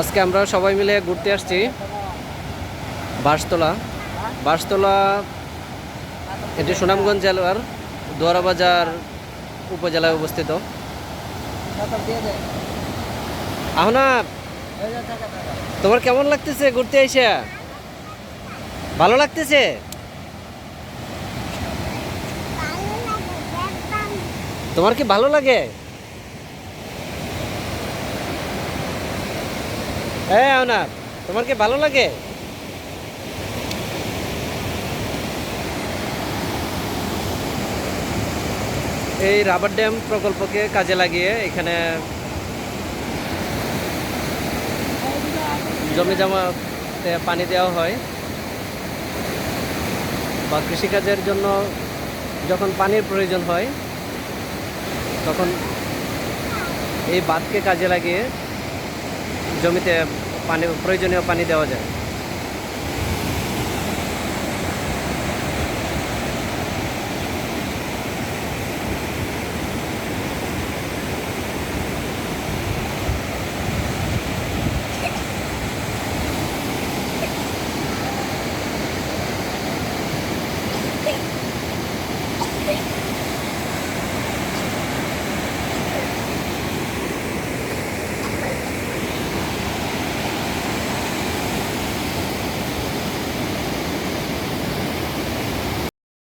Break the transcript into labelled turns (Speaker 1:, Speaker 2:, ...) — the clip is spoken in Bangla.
Speaker 1: আজকে আমরা সবাই মিলে ঘুরতে আসছি বাঁশতলা। বাঁশতলা এটি সুনামগঞ্জ জেলার দোয়ারাবাজার উপজেলায় অবস্থিত। আহনা তোমার কেমন লাগতেছে ঘুরতে এসে? ভালো লাগতেছে? তোমার কি ভালো লাগে? হ্যাঁ আহনা তোমার কি ভালো লাগে? এই রাবার ড্যাম প্রকল্পকে কাজে লাগিয়ে এখানে জমি জমাতে পানি দেওয়া হয় বা কৃষিকাজের জন্য যখন পানির প্রয়োজন হয়, তখন এই বাঁধকে কাজে লাগিয়ে জমিতে পানি প্রয়োজনীয় পানি দেওয়া যায়।